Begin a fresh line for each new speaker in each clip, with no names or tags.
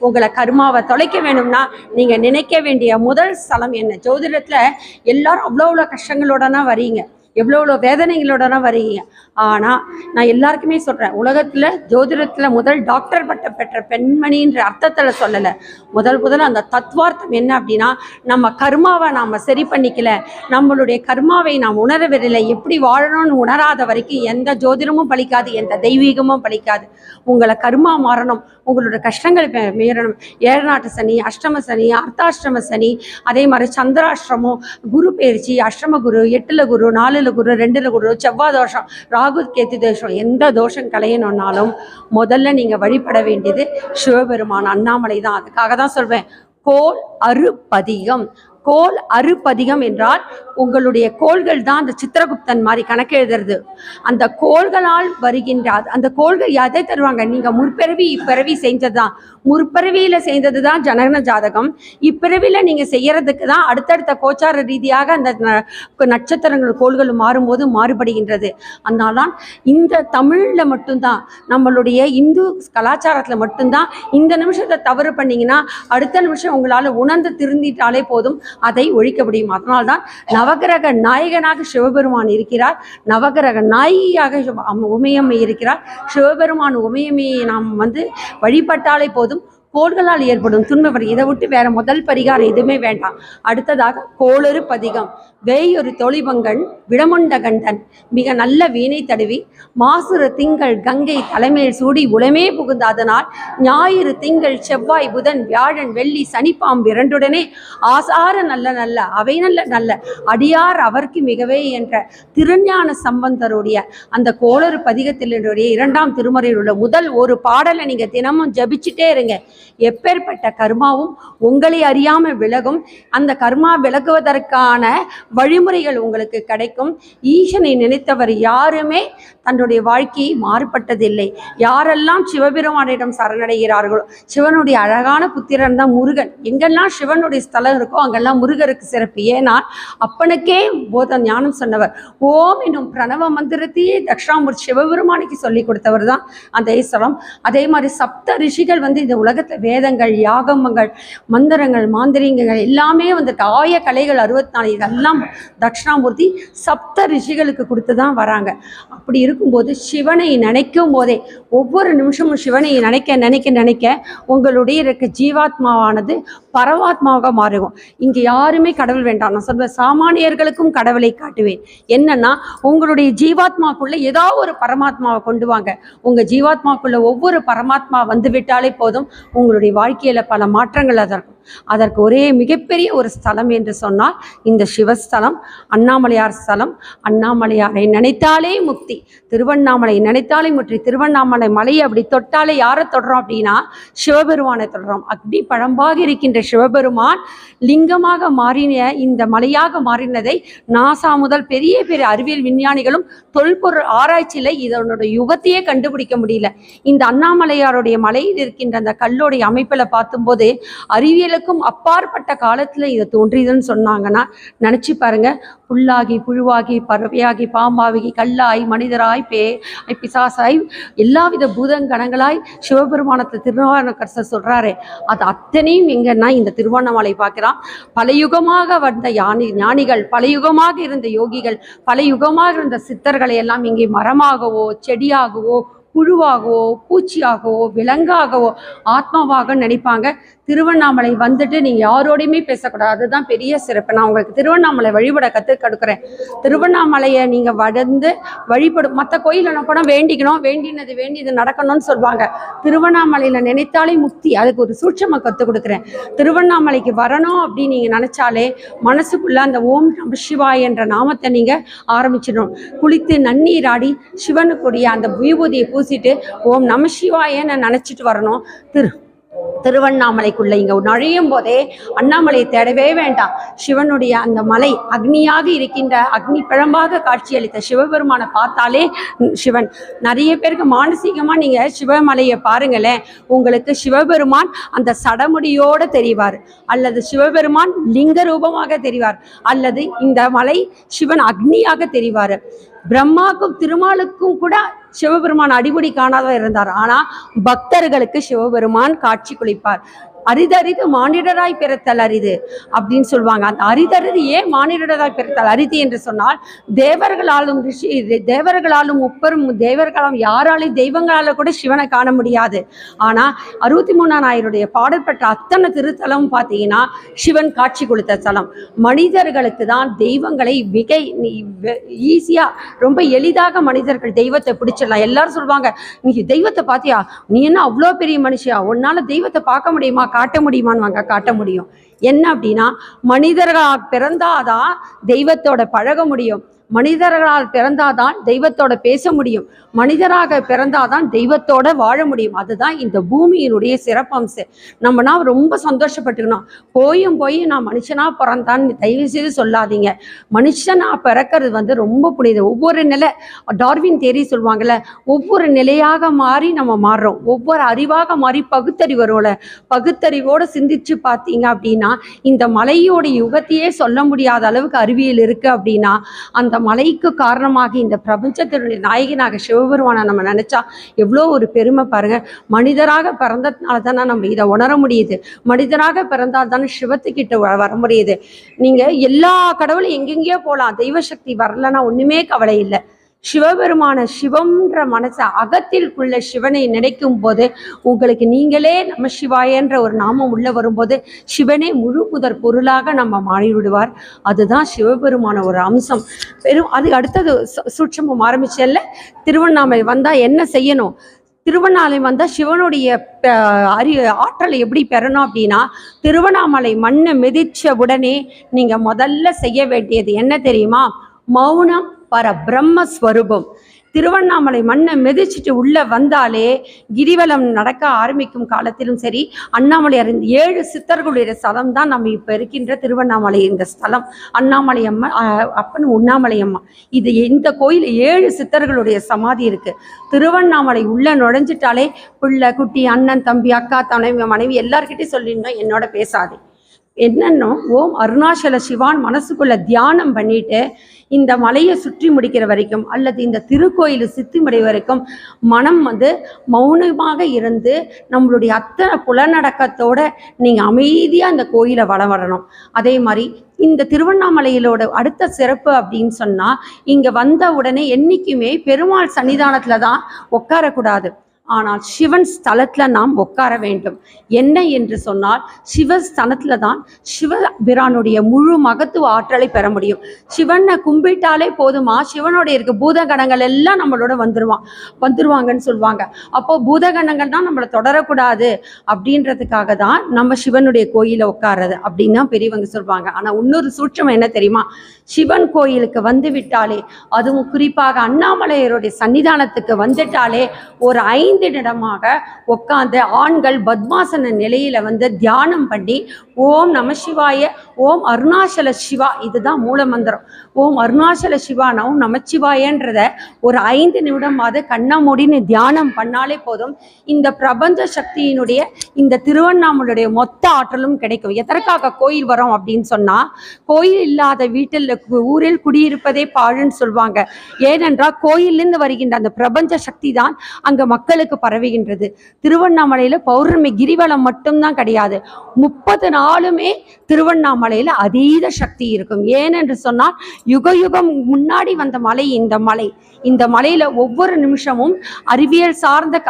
உங்களை கருமாவை தொலைக்க வேணும்னா நீங்கள் நினைக்க வேண்டிய முதல் ஸ்தலம் என்ன? ஜோதிடத்தில் எல்லாரும் அவ்வளோ அவ்வளோ கஷ்டங்களோடனா வரீங்க எவ்வளோ எவ்வளோ வேதனைகளோடனா வரீங்க ஆனால் நான் எல்லாருக்குமே சொல்கிறேன் உலகத்தில் ஜோதிடத்தில் முதல் டாக்டர் பட்டம் பெற்ற பெண்மணின்ற அர்த்தத்தில் சொல்லலை. முதல் முதல் அந்த தத்துவார்த்தம் என்ன அப்படின்னா நம்ம கர்மாவை நாம் சரி பண்ணிக்கல நம்மளுடைய கர்மாவை நாம் உணரவில்லை எப்படி வாழணும்னு உணராத வரைக்கும் எந்த ஜோதிடமும் பலிக்காது எந்த தெய்வீகமும் பலிக்காது உங்களை கர்மா மாறணும் உங்களோட கஷ்டங்கள் மீறணும். ஏழநாட்டு சனி அஷ்டம சனி அர்த்தாஷ்டம சனி அதே மாதிரி சந்திராஷ்டிரமம் குரு பயிற்சி அஷ்டம குரு எட்டுல குரு நாலுல குரு ரெண்டுல குரு செவ்வாய் தோஷம் ராகு கேத்து தோஷம் எந்த தோஷம் கலையணும்னாலும் முதல்ல நீங்க வழிபட வேண்டியது சிவபெருமான் அண்ணாமலை தான். அதுக்காக தான் சொல்வேன். கோல் அருப்பதிகம் கோல் அறுபதிகம் என்றால் உங்களுடைய கோள்கள் தான் அந்த சித்திரகுப்தன் மாதிரி கணக்கு எழுதுறது. அந்த கோள்களால் வருகின்ற அந்த கோள்கள் எதை தருவாங்க? நீங்கள் முற்பிறவி இப்பிறவி செஞ்சதுதான். முற்பிறவியில் செய்தது தான் ஜனன ஜாதகம். இப்பிறவியில் நீங்கள் செய்யறதுக்கு தான் அடுத்தடுத்த கோச்சார ரீதியாக அந்த ந- நட்சத்திரங்கள் கோள்கள் மாறும்போது மாறுபடுகின்றது. அதனால்தான் இந்த தமிழில் மட்டும்தான் நம்மளுடைய இந்து கலாச்சாரத்தில் மட்டும்தான் இந்த நிமிஷத்தை தவறு பண்ணிங்கன்னா அடுத்த நிமிஷம் உங்களால் உணர்ந்து திருந்திட்டாலே போதும். அதை ஒழிக்க முடியும். அதனால்தான் நவகிரக நாயகனாக சிவபெருமான் இருக்கிறார். நவகிரக நாயகியாக உமையம்மை இருக்கிறார். சிவபெருமான் உமையம்மையை நாம் வந்து வழிபட்டாலே போதும். கோள்களால் ஏற்படும் துன்பம் இதை விட்டு வேற முதல் பரிகாரம் எதுவுமே வேண்டாம். அடுத்ததாக கோளறு பதிகம். வேயொரு தொழிபங்கன் விடமுண்ட கண்டன் மிக நல்ல வீணை தடுவி மாசுர திங்கள் கங்கை தலைமையில் சூடி உளமே புகுந்த அதனால் ஞாயிறு திங்கள் செவ்வாய் புதன் வியாழன் வெள்ளி சனிப்பாம்பு இரண்டுடனே ஆசார நல்ல நல்ல அவை நல்ல நல்ல அடியார் அவர்க்கு மிகவே என்ற திருஞான சம்பந்தருடைய அந்த கோளறு பதிகத்தினுடைய இரண்டாம் திருமறையில் உள்ள முதல் ஒரு பாடலை நீங்க தினமும் ஜபிச்சுட்டே இருங்க. எப்பேற்பட்ட கர்மாவும் உங்களை அறியாமல் விலகும். அந்த கர்மா விலகுவதற்கான வழிமுறைகள் உங்களுக்கு கிடைக்கும். ஈசனை நினைத்தவர் யாருமே தன்னுடைய வாழ்க்கையை மாறுபட்டதில்லை. யாரெல்லாம் சிவபெருமானிடம் சரணடைகிறார்களோ சிவனுடைய அழகான புத்திரன் தான் முருகன். எங்கெல்லாம் சிவனுடைய ஸ்தலம் இருக்கோ அங்கெல்லாம் முருகருக்கு சிறப்பு. ஏன்னா அப்பனுக்கே போத ஞானம் சொன்னவர். ஓம் என்னும் பிரணவ மந்திரத்தையே தக்ஷாமூர் சிவபெருமானுக்கு சொல்லி கொடுத்தவர் தான் அந்த ஈஸ்வரம் அதே மாதிரி சப்த ரிஷிகள் வந்து இந்த உலகத்தில் வேதங்கள் யாகமங்கள் மந்திரங்கள் மாந்திரிகங்கள் எல்லாமே வந்துட்டு ஆய கலைகள் அறுபத்தி நாலு இதெல்லாம் தட்சிணாமூர்த்தி சப்த ரிஷிகளுக்கு கொடுத்து தான் வராங்க. அப்படி இருக்கும்போது சிவனை நினைக்கும் போதே ஒவ்வொரு நிமிஷமும் சிவனை நினைக்க நினைக்க நினைக்க உங்களுடைய இருக்க ஜீவாத்மாவானது பரமாத்மாவாக மாறுவோம். இங்கே யாருமே கடவுள் வேண்டாம். நான் சொல்வேன் சாமானியர்களுக்கும் கடவுளை காட்டுவேன். என்னன்னா உங்களுடைய ஜீவாத்மாக்குள்ள ஏதாவது ஒரு பரமாத்மாவை கொண்டு வாங்க. உங்க ஜீவாத்மாக்குள்ள ஒவ்வொரு பரமாத்மா வந்து விட்டாலே போதும். உங்களுடைய வாழ்க்கையில பல மாற்றங்கள் அதற்கும். அதற்கு ஒரே மிகப்பெரிய ஒரு ஸ்தலம் என்று சொன்னால் இந்த சிவஸ்தலம் அண்ணாமலையார் ஸ்தலம். அண்ணாமலையாரை நினைத்தாலே முக்தி. திருவண்ணாமலை நினைத்தாலே முற்றி திருவண்ணாமலை மலையை அப்படி தொட்டாலே யாரை தொடரும் அப்படின்னா சிவபெருமானை தொடரும் அக்னி பழம்பாக இருக்கின்ற சிவபெருமான் லிங்கமாக மாறின இந்த மலையாக மாறினதை நாசா முதல் பெரிய பெரிய அறிவியல் விஞ்ஞானிகளும் தொல்பொருள் ஆராய்ச்சியில் இதனோட யுகத்தையே கண்டுபிடிக்க முடியல. இந்த அண்ணாமலையாருடைய மலையில் இருக்கின்ற அந்த கல்லுடைய அமைப்பில் பார்க்கும்போது அறிவியலுக்கும் அப்பாற்பட்ட காலத்தில் இது தோன்றியதுன்னு சொன்னாங்கன்னா நினச்சி பாருங்க. புல்லாகி புழுவாகி பறவையாகி பாம்பாகி கல்லாய் மனிதராய் பே பிசாசாய் எல்லாவித பூதங்கணங்களாய் சிவபெருமானத்தை திருநாவுக்கரசர் சொல்றாரு. அது அத்தனையும் எங்கன்னா இந்த திருவண்ணாமலை பார்க்குறான் பல யுகமாக வந்த யானி ஞானிகள் பல யுகமாக இருந்த யோகிகள் பல யுகமாக இருந்த சித்தர்களை எல்லாம் இங்கே மரமாகவோ செடியாகவோ புழுவாகவோ பூச்சியாகவோ விலங்காகவோ ஆத்மாவாக நினைப்பாங்க. திருவண்ணாமலை வந்துட்டு நீங்கள் யாரோடையுமே பேசக்கூடாது. அதுதான் பெரிய சிறப்பு. நான் உங்களுக்கு திருவண்ணாமலை வழிபட கற்றுக் கொடுக்குறேன். திருவண்ணாமலையை நீங்கள் வளர்ந்து வழிபடும் மற்ற கோயிலில் கூட வேண்டிக்கணும். வேண்டினது வேண்டியது நடக்கணும்னு சொல்லுவாங்க. திருவண்ணாமலையில் நினைத்தாலே முக்தி. அதுக்கு ஒரு சூட்சமாக கற்றுக் கொடுக்குறேன். திருவண்ணாமலைக்கு வரணும் அப்படின்னு நீங்கள் நினச்சாலே மனசுக்குள்ளே அந்த ஓம் நம சிவாய் என்ற நாமத்தை நீங்கள் ஆரம்பிச்சிடணும். குளித்து நன்னீர் ஆடி சிவனுக்குரிய அந்த விபூதியை பூசிட்டு ஓம் நம சிவாயன்னு நினச்சிட்டு வரணும். திரு திருவண்ணாமலைக்குள்ள இங்க நுழையும் போதே அண்ணாமலையை தேடவே வேண்டாம். சிவனுடைய அந்த மலை அக்னியாக இருக்கின்ற அக்னி பிழம்பாக காட்சியளித்த சிவபெருமானை பார்த்தாலே சிவன். நிறைய பேருக்கு மானசீகமா நீங்க சிவமலையை பாருங்களேன். உங்களுக்கு சிவபெருமான் அந்த சடமுடியோட தெரிவார். அல்லது சிவபெருமான் லிங்க ரூபமாக தெரிவார். அல்லது இந்த மலை சிவன் அக்னியாக தெரிவார். பிரம்மாக்கும் திருமாலுக்கும் கூட சிவபெருமான் அடிபடி காணாதவர் இருந்தார். ஆனா பக்தர்களுக்கு சிவபெருமான் காட்சி குளிப்பார். அரிதரிது மானிடராய் பிறத்தல் அரிது அப்படின்னு சொல்லுவாங்க. அந்த அரிதரிது ஏன் மானிடராய் பிறத்தல் அரிது என்று சொன்னால் தேவர்களாலும் ரிஷி தேவர்களாலும் முப்பெரும் தேவர்களாலும் யாராலும் தெய்வங்களால கூட சிவனை காண முடியாது. ஆனால் அறுபத்தி மூணாம் நாயருடைய பாடல் பெற்ற அத்தனை திருத்தலம் பார்த்தீங்கன்னா சிவன் காட்சி கொடுத்த தலம். மனிதர்களுக்கு தான் தெய்வங்களை மிக ஈஸியாக ரொம்ப எளிதாக மனிதர்கள் தெய்வத்தை பிடிச்சிடலாம். எல்லாரும் சொல்லுவாங்க நீ தெய்வத்தை பார்த்தியா நீ என்ன அவ்வளோ பெரிய மனுஷியா? உன்னால தெய்வத்தை பார்க்க முடியுமா? காட்ட முடியுமான்னு வாங்க காட்ட முடியும். என்ன அப்படின்னா மனிதர்களால் பிறந்தாதான் தெய்வத்தோட பழக முடியும். மனிதர்களால் பிறந்தாதான் தெய்வத்தோட பேச முடியும். மனிதராக பிறந்தாதான் தெய்வத்தோட வாழ முடியும். அதுதான் இந்த பூமியினுடைய சிறப்பம்சம் நம்மனா ரொம்ப சந்தோஷப்பட்டுக்கணும். போயும் போய் நான் மனுஷனா பிறந்தான்னு தயவு செய்து சொல்லாதீங்க. மனுஷனா பிறக்கிறது வந்து ரொம்ப புனிதம். ஒவ்வொரு நிலை டார்வின் தேரி சொல்லுவாங்கல்ல ஒவ்வொரு நிலையாக மாறி நம்ம மாறுறோம். ஒவ்வொரு அறிவாக மாறி பகுத்தறிவு வரும்ல பகுத்தறிவோட சிந்திச்சு பார்த்தீங்க அப்படின்னா இந்த மலையோட யுகத்தையே சொல்ல முடியாத அளவுக்கு அறிவியல் இருக்கு அப்படின்னா அந்த மலைக்கு காரணமாக இந்த பிரபஞ்சத்தினுடைய நாயகனாக சிவபெருமானை நம்ம நினைச்சா எவ்வளோ ஒரு பெருமை பாருங்க. மனிதராக பிறந்ததுனால தானே நம்ம இதை உணர முடியுது. மனிதராக பிறந்தால் தானே சிவத்துக்கிட்ட வர முடியுது. நீங்க எல்லா கடவுளும் எங்கெங்கேயோ போகலாம் தெய்வ சக்தி வரலன்னா ஒன்றுமே கவலை இல்லை. சிவபெருமான சிவம்ன்ற மனசை அகத்திற்குள்ள சிவனை நினைக்கும் போது உங்களுக்கு நீங்களே நம்ம சிவாயன்ற ஒரு நாமம் உள்ள வரும்போது சிவனே முழு முதற் பொருளாக நம்ம மாறிவிடுவார். அதுதான் சிவபெருமான ஒரு அம்சம். பெரும் அது அடுத்தது சு- சூட்சமம் ஆரம்பிச்சல்ல திருவண்ணாமலை வந்தால் என்ன செய்யணும்? திருவண்ணாமலை வந்தால் சிவனுடைய அறி ஆற்றலை எப்படி பெறணும் அப்படின்னா திருவண்ணாமலை மண்ணை மிதிச்ச உடனே நீங்கள் முதல்ல செய்ய வேண்டியது என்ன தெரியுமா? மௌனம் பர பிரம்மஸ்வரூபம் திருவண்ணாமலை மண்ணை மிதிச்சிட்டு உள்ள வந்தாலே கிரிவலம் நடக்க ஆரம்பிக்கும் காலத்திலும் சரி அண்ணாமலையார் இந்த ஏழு சித்தர்களுடைய ஸ்தலம் தான் நம்ம இப்போ இருக்கின்ற திருவண்ணாமலை இந்த ஸ்தலம். அண்ணாமலை அம்மா அப்பன் உண்ணாமலை அம்மா. இது இந்த கோயில் ஏழு சித்தர்களுடைய சமாதி இருக்கு. திருவண்ணாமலை உள்ள நுழைஞ்சிட்டாலே பிள்ளை குட்டி அண்ணன் தம்பி அக்கா தலைவி மனைவி எல்லார்கிட்டையும் சொல்லிடணும் என்னோட பேசாதே. என்னன்னோ ஓம் அருணாச்சல சிவான் மனசுக்குள்ள தியானம் பண்ணிட்டு இந்த மலையை சுற்றி முடிக்கிற வரைக்கும் அல்லது இந்த திருக்கோயில் சித்தி முடி வரைக்கும் மனம் வந்து மௌனமாக இருந்து நம்மளுடைய அத்தனை புலநடக்கத்தோட நீங்கள் அமைதியாக அந்த கோயிலை வலம் வரணும் அதே மாதிரி இந்த திருவண்ணாமலையிலோட அடுத்த சிறப்பு அப்படின்னு சொன்னால் இங்கே வந்த உடனே என்றைக்குமே பெருமாள் சன்னிதானத்தில் தான் உட்காரக்கூடாது. ஆனால் சிவன் ஸ்தலத்தில் நாம் உட்கார வேண்டும். என்ன என்று சொன்னால் சிவ ஸ்தலத்தில் தான் சிவபிரானுடைய முழு மகத்துவ ஆற்றலை பெற முடியும். சிவனை கும்பிட்டாலே போதுமா? சிவனுடைய இருக்க பூதகணங்கள் எல்லாம் நம்மளோட வந்துருவான் வந்துருவாங்கன்னு சொல்லுவாங்க. அப்போ பூதகணங்கள் தான் நம்மளை தொடரக்கூடாது அப்படின்றதுக்காக தான் நம்ம சிவனுடைய கோயிலில் உட்கார்றது அப்படின்னு பெரியவங்க சொல்லுவாங்க. ஆனால் இன்னொரு சூட்சம் என்ன தெரியுமா? சிவன் கோயிலுக்கு வந்து விட்டாலே அதுவும் குறிப்பாக அண்ணாமலையருடைய சன்னிதானத்துக்கு வந்துட்டாலே ஒரு ஐந்து நிமிடமாக உட்காந்து ஆண்கள் பத்மாசன நிலையில வந்து தியானம் பண்ணி ஓம் நம சிவாய ஓம் அருணாச்சல சிவா இதுதான் மூலமந்திரம் ஓம் அருணாச்சல சிவா ஓம் நமச்சிவாயன்றத ஒரு ஐந்து நிமிடமாவது கண்ணை மூடின்னு தியானம் பண்ணாலே போதும். இந்த பிரபஞ்ச சக்தியினுடைய இந்த திருவண்ணாமலையுடைய மொத்த ஆற்றலும் கிடைக்கும். எதற்காக கோயில் வரோம் அப்படின்னு சொன்னா கோயில் இல்லாத வீட்டில் ஊரில் குடியிருப்பதே பாழுன்னு சொல்லுவாங்க ஏனென்றால் கோயிலிருந்து வருகின்ற அந்த பிரபஞ்ச சக்தி தான் அங்க மக்களுக்கு பரவுகின்றது. திருவண்ணாமலையில் பௌர்ணமி கிரிவலம் மட்டும்தான் கிடையாது. முப்பது நாளுமே திருவண்ணாமலையில் அதீத சக்தி இருக்கும். ஏனென்று சொன்னால் யுக யுகம் முன்னாடி வந்த மலை இந்த மலை. இந்த மலையில ஒவ்வொரு நிமிஷமும் அறிவியல் சார்ந்த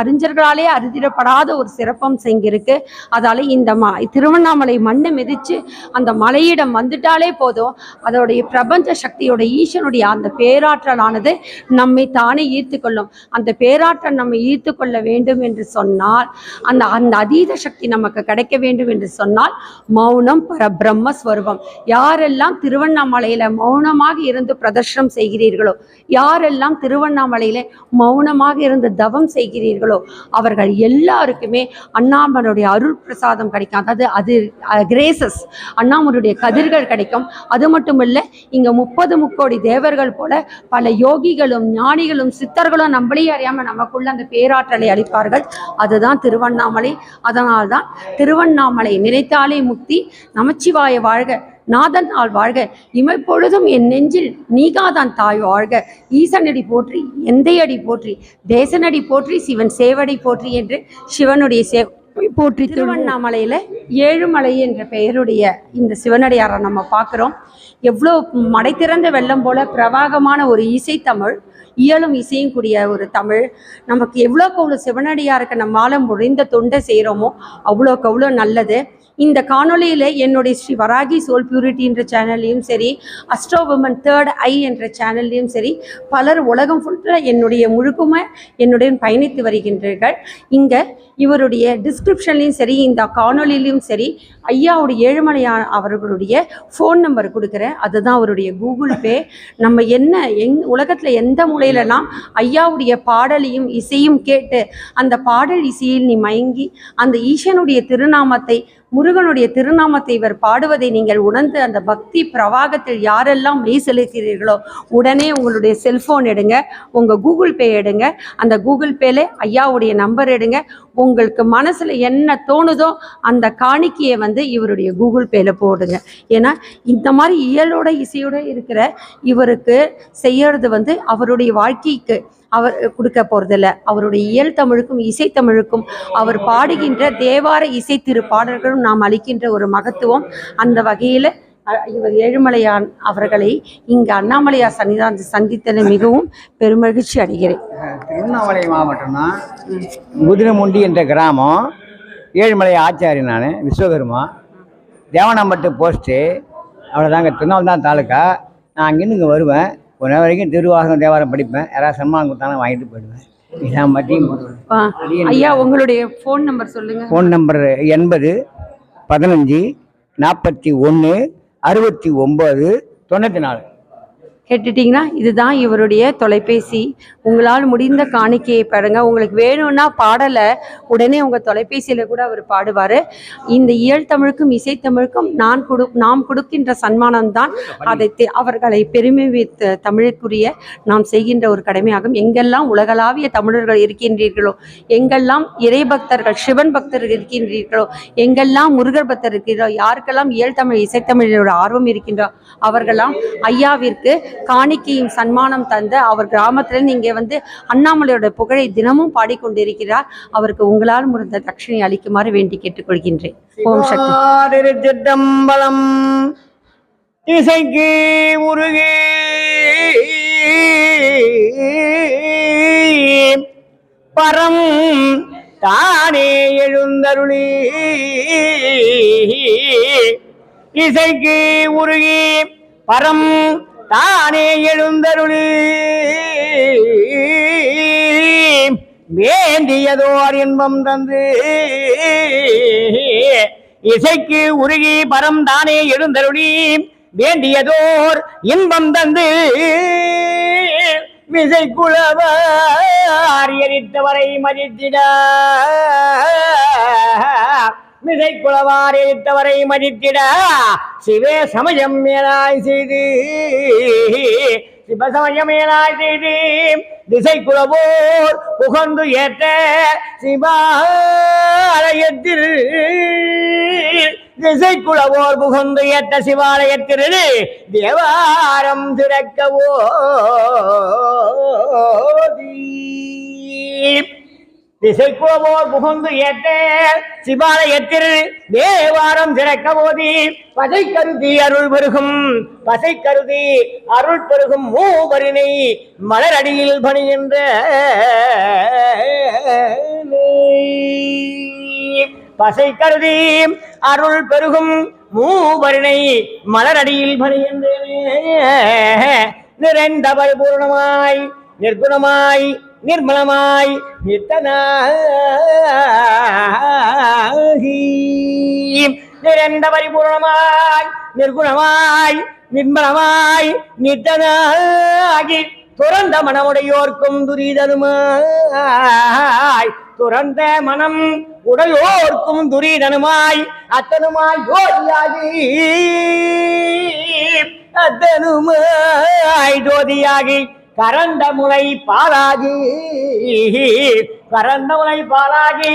அறிஞர்களாலே அறிதிடப்படாத ஒரு சிறப்பம் செங்கிருக்கு. அதால இந்த ம திருவண்ணாமலை மண்ணை மிதிச்சு அந்த மலையிடம் வந்துட்டாலே போதும். அதோடைய பிரபஞ்ச சக்தியோட ஈசனுடைய அந்த பேராற்றலானது நம்மை தானே ஈர்த்து கொள்ளும். அந்த பேராற்றல் நம்மை ஈர்த்து கொள்ள வேண்டும் என்று சொன்னால் அந்த அந்த அதீத சக்தி நமக்கு கிடைக்க வேண்டும் என்று சொன்னால் மௌனம் பரபிரம்ம ஸ்வரூபம். யாரெல்லாம் திருவண்ணாமலையில மௌனமாக இருந்து பிரதர்ஷனம் செய்கிறீர்களோ யாரெல்லாம் திருவண்ணாமலையில மௌனமாக இருந்து தவம் செய்கிறீர்களோ அவர்கள் எல்லாருக்குமே அண்ணாமனுடைய அருள் பிரசாதம் கிடைக்கும். அதாவது அது கிரேசஸ் அண்ணாமனுடைய கதிர்கள் கிடைக்கும். அது மட்டும் இல்லை இங்க முப்பது முக்கோடி தேவர்கள் போல பல யோகிகளும் ஞானிகளும் சித்தர்களும் நம்மளே அறியாம நமக்குள்ள அந்த பேராற்றலை அளிப்பார்கள். அதுதான் திருவண்ணாமலை. அதனால்தான் திருவண்ணாமலை நினைத்தாலே முக்தி நமச்சிவாய வாழ்க நாதன் ஆள் வாழ்க இமைப்பொழுதும் என் நெஞ்சில் நீகாதான் தாய் வாழ்க. ஈசனடி போற்றி எந்தையடி போற்றி தேசனடி போற்றி சிவன் சேவடி போற்றி என்று சிவனுடைய சே போற்றி திருவண்ணாமலையில் ஏழுமலை என்ற பெயருடைய இந்த சிவனடியாரை நம்ம பார்க்குறோம். எவ்வளோ மடை திறந்த வெள்ளம் போல பிரவாகமான ஒரு இசைத்தமிழ். இயலும் இசையும் கூடிய ஒரு தமிழ். நமக்கு எவ்வளோக்கு அவ்வளோ சிவனடியாருக்கு நம்மால் முடிந்த தொண்டை செய்கிறோமோ அவ்வளோக்கு அவ்வளோ நல்லது. இந்த காணொளியில் என்னுடைய ஸ்ரீ வராகி சோல் பியூரிட்டி என்ற சேனல்லையும் சரி அஸ்ட்ரோ உமன் தேர்ட் ஐ என்ற சேனல்லையும் சரி பலர் உலகம் ஃபுல்லாக என்னுடைய முழுக்குமே என்னுடன் பயணித்து வருகின்றீர்கள். இங்கே இவருடைய டிஸ்கிரிப்ஷன்லையும் சரி இந்த காணொளியிலையும் சரி ஐயாவுடைய ஏழுமலையா அவர்களுடைய ஃபோன் நம்பர் கொடுக்குறேன். அதுதான் அவருடைய கூகுள் பே. நம்ம என்ன எங் உலகத்தில் எந்த மூலை மூலையிலலாம் ஐயாவுடைய பாடலையும் இசையும் கேட்டு அந்த பாடல் இசையில் நீ மயங்கி அந்த ஈசனுடைய திருநாமத்தை முருகனுடைய திருநாமத்தை இவர் பாடுவதை நீங்கள் உணர்ந்து அந்த பக்தி பிரவாகத்தில் யாரெல்லாம் மெய் செலுத்துகிறீர்களோ உடனே உங்களுடைய செல்போன் எடுங்க உங்கள் கூகுள் பே எடுங்க. அந்த கூகுள் பேல ஐயாவுடைய நம்பர் எடுங்க. உங்களுக்கு மனசில் என்ன தோணுதோ அந்த காணிக்கையை வந்து இவருடைய கூகுள் பேல போடுங்க. ஏன்னா இந்த மாதிரி இயலோட இசையோட இருக்கிற இவருக்கு செய்யறது வந்து அவருடைய வாழ்க்கைக்கு அவர் கொடுக்க போறதில்ல. அவருடைய இயல் தமிழுக்கும் இசைத்தமிழுக்கும் அவர் பாடுகின்ற தேவார இசை திரு பாடல்களும் நாம் அளிக்கின்ற ஒரு மகத்துவம். அந்த வகையில் இவர் ஏழுமலையான் அவர்களை இங்கு அண்ணாமலையார் சன்னிதான் சந்தித்தது மிகவும் பெருமகிழ்ச்சி அடைகிறேன்.
திருவண்ணாமலை மாவட்டம்னா தான் குதிரைமுண்டி என்ற கிராமம் ஏழுமலை ஆச்சாரி நான் விஸ்வகர்மா. தேவனாம்பட்டு போஸ்ட்டு அவ்வளோதாங்க திருநாள் தான் தாலுக்கா. நான் அங்கேருந்து இங்கே வருவேன். ஒரு நாள் வரைக்கும் திருவாசகம் தேவாரம் படிப்பேன். யாராவது சன்மானம் கொடுத்தாலும் வாங்கிட்டு போயிடுவேன். இதான் மட்டியும்
ஆ, ஐயா உங்களுடைய ஃபோன் நம்பர் சொல்லுங்க.
ஃபோன் நம்பர் எண்பது பதினஞ்சு நாற்பத்தி ஒன்று அறுபத்தி ஒம்பது தொண்ணூற்றி நாலு.
கேட்டுட்டிங்கன்னா இதுதான் இவருடைய தொலைபேசி. உங்களால் முடிந்த காணிக்கையை பாருங்க. உங்களுக்கு வேணும்னா பாடலை உடனே உங்கள் தொலைபேசியில் கூட அவர் பாடுவார். இந்த இயல் தமிழுக்கும் இசைத்தமிழுக்கும் நான் கொடு நாம் கொடுக்கின்ற சன்மானம் தான் அதை தே அவர்களை பெருமைவித்த தமிழுக்குரிய நாம் செய்கின்ற ஒரு கடமையாகும். எங்கெல்லாம் உலகளாவிய தமிழர்கள் இருக்கின்றீர்களோ எங்கெல்லாம் இறை பக்தர்கள் சிவன் பக்தர்கள் இருக்கின்றீர்களோ எங்கெல்லாம் முருகர் பக்தர் இருக்கிறோ யாருக்கெல்லாம் இயல் தமிழ் இசைத்தமிழோட ஆர்வம் இருக்கின்றோ அவர்களெல்லாம் ஐயாவிற்கு காணிக்கையும் சன்மானம் தந்து அவர் கிராமத்தில் நீங்க வந்து அண்ணாமலையோட புகழை தினமும் பாடிக்கொண்டிருக்கிறார். அவருக்கு உங்களால் முடிந்த தட்சணை அளிக்குமாறு வேண்டி கேட்டுக்கொள்கின்றேன். ஓம் சக்தி.
இசைக்கு உருகி பரம் தானே எழுந்தருளி. இசைக்கு உருகி பரம் தானே எழுந்தருளி. வேண்டியதோர் இன்பம் தந்து. இசைக்கு உருகி பரம் தானே எழுந்தருளி. வேண்டியதோர் இன்பம் தந்து. விசை எரித்தவரை மதித்திட. மிதை குளவார் எரித்தவரை மதித்திட சிவே சமயம் மேலாய் செய்து. சிவசமயம் மேலாய் செய்து. திசை குலவோர் புகந்து ஏற்ற சிவாலயத்தில் திசை குலவோர் புகழ்ந்து ஏற்ற சிவாலயத்தில் தேவாரம் திறக்கவோ திசை புகுந்து புகழ்ந்து ஏற்ற சிவாலயத்தில் தேவாரம் திறக்க போதி பசை கருதி அருள் பெருகும். பசை கருதி அருள் பெருகும் மூவரினை மலரடியில் பணிகின்ற பசை கருதி அருள் பெருகும் மூவரினை மலரடியில் பணிகின்ற நிறைந்தவர் பூர்ணமாய் நிர்குணமாய் நிர்மலமாய் நித்தனாகி. நிரந்த பரிபூர்ணமாய் நிர்குணமாய் நிர்மலமாய் நித்தனாகி. துறந்த மனமுடையோர்க்கும் துரிதனுமாய் துறந்த மனம் உடையோர்க்கும் துரிதனுமாய் அத்தனுமாய் ஜோதியாகி. அத்தனுமாய் ஜோதியாகி. கரண்ட முனை பாலாகி கரண்ட முனை பாலாகி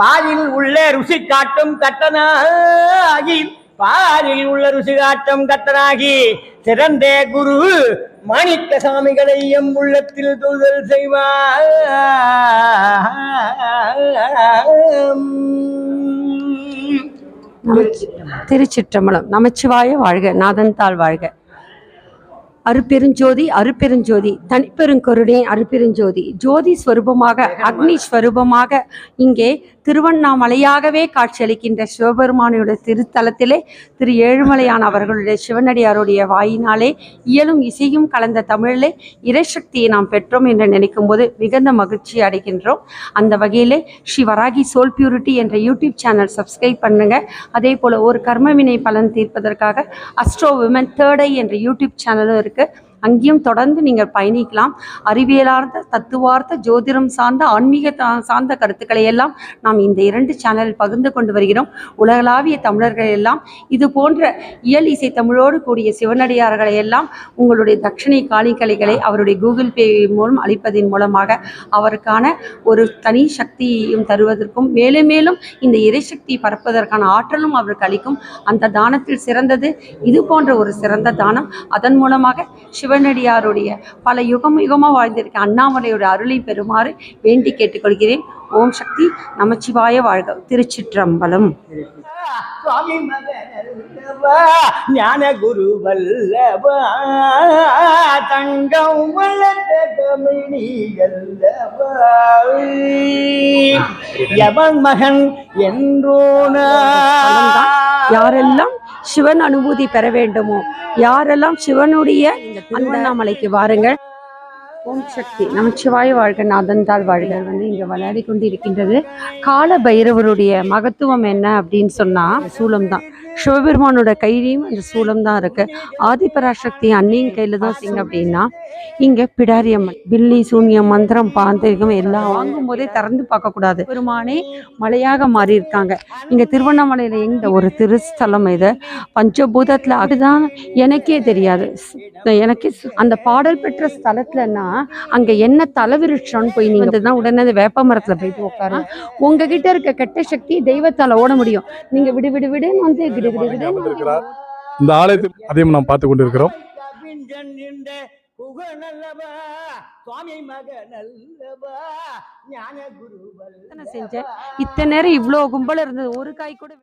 பாலில் உள்ளே ருசி காட்டும் கட்டனாகி பாலில் உள்ள ருசி காட்டும் கட்டனாகி சிறந்த குரு மாணிக்க சாமிகளை எம் உள்ளத்தில் தூதல் செய்வார்.
திருச்சிற்றம்பலம். நமச்சிவாய வாழ்க நாதன் தாள் வாழ்க. அருப்பெருஞ்சோதி அருப்பெருஞ்சோதி தனிப்பெருங்கருணை அருப்பெருஞ்சோதி ஜோதி ஸ்வரூபமாக அக்னி ஸ்வரூபமாக இங்கே திருவண்ணாமலையாகவே காட்சியளிக்கின்ற சிவபெருமானுடைய திருத்தலத்திலே திரு ஏழுமலையான் அவர்களுடைய சிவனடியாருடைய வாயினாலே இயலும் இசையும் கலந்த தமிழிலே இறைசக்தியை நாம் பெற்றோம் என்று நினைக்கும் போது மிகுந்த மகிழ்ச்சி அடைகின்றோம். அந்த வகையிலே ஸ்ரீ வராகி சோல் பியூரிட்டி என்ற யூடியூப் சேனல் சப்ஸ்கிரைப் பண்ணுங்க. அதே போல் ஒரு கர்மவினை பலன் தீர்ப்பதற்காக அஸ்ட்ரோ விமன் தேர்ட் ஐ என்ற யூடியூப் சேனலும் இருக்குது அங்கேயும் தொடர்ந்து நீங்கள் பயணிக்கலாம். அறிவியலார்ந்த தத்துவார்த்த ஜோதிடம் சார்ந்த ஆன்மீக சார்ந்த கருத்துக்களை எல்லாம் நாம் இந்த இரண்டு சேனலில் பகிர்ந்து கொண்டு வருகிறோம். உலகளாவிய தமிழர்கள் எல்லாம் இது போன்ற இயல் இசை தமிழோடு கூடிய சிவனடியார்களை எல்லாம் உங்களுடைய தட்சிணை காணிக்கலைகளை அவருடைய கூகுள் பே மூலம் அளிப்பதன் மூலமாக அவருக்கான ஒரு தனி சக்தியையும் தருவதற்கும் மேலும் மேலும் இந்த இறைசக்தி பரப்பதற்கான ஆற்றலும் அவருக்கு அளிக்கும் அந்த தானத்தில் சிறந்தது. இது போன்ற ஒரு சிறந்த தானம். அதன் மூலமாக சிவ சிவனடியாருடைய பல யுகம் யுகமாக வாழ்ந்திருக்க அண்ணாமலையோட அருளை பெறுமாறு வேண்டி கேட்டுக்கொள்கிறேன். ஓம் சக்தி நமச்சிவாய வாழ்க. திருச்சிற்றம்பலம்.
சுவாமி மகனல்லவா ஞான குரு வல்லவா தங்கம் தமிழி அல்லவா எவன் மகன் என்றோனா.
யாரெல்லாம் சிவன் அனுபூதி பெற வேண்டுமோ? யாரெல்லாம் சிவனுடைய அண்ணாமலைக்கு வாருங்கள். ஓம் சக்தி. நமச்சிவாய வாழ்க நாதந்தால் வாழ்க வந்து இங்கே விளையாடி கொண்டு இருக்கின்றது கால பைரவருடைய மகத்துவம் என்ன அப்படின்னு சொன்னா சூலம் தான் சிவபெருமானோட கையிலையும் அந்த சூலம் தான் இருக்கு. ஆதிபராசக்தி அன்னியின் கையில தான் சிங்க அப்படின்னா இங்க பிடாரியம்மன் பில்லி சூன்யம் மந்திரம் பாந்திரிகம் எல்லாம் வாங்கும் போதே திறந்து பார்க்க கூடாது. பெருமானே மலையாக மாறி இருக்காங்க இங்க திருவண்ணாமலையில எங்க ஒரு திருஸ்தலம் இது? பஞ்சபூதத்துல அதுதான் எனக்கே தெரியாது. எனக்கு அந்த பாடல் பெற்ற ஸ்தலத்துலன்னா அங்க என்ன தலைவிருஷம்னு போய் நீங்க தான் உடனே அந்த வேப்ப மரத்துல போயிட்டு உட்காரு உங்ககிட்ட இருக்க கெட்ட சக்தி தெய்வத்தால ஓட முடியும். நீங்க விடு விடு விடுன்னு வந்து
அமர்ந்திருக்கிறார். இந்த ஆலயத்தில் அதையும் நாம் பார்த்து கொண்டிருக்கிறோம்.
செஞ்சேன். இத்தனை நேரம் இவ்வளோ கும்பல் இருந்தது. ஒரு காய் கூட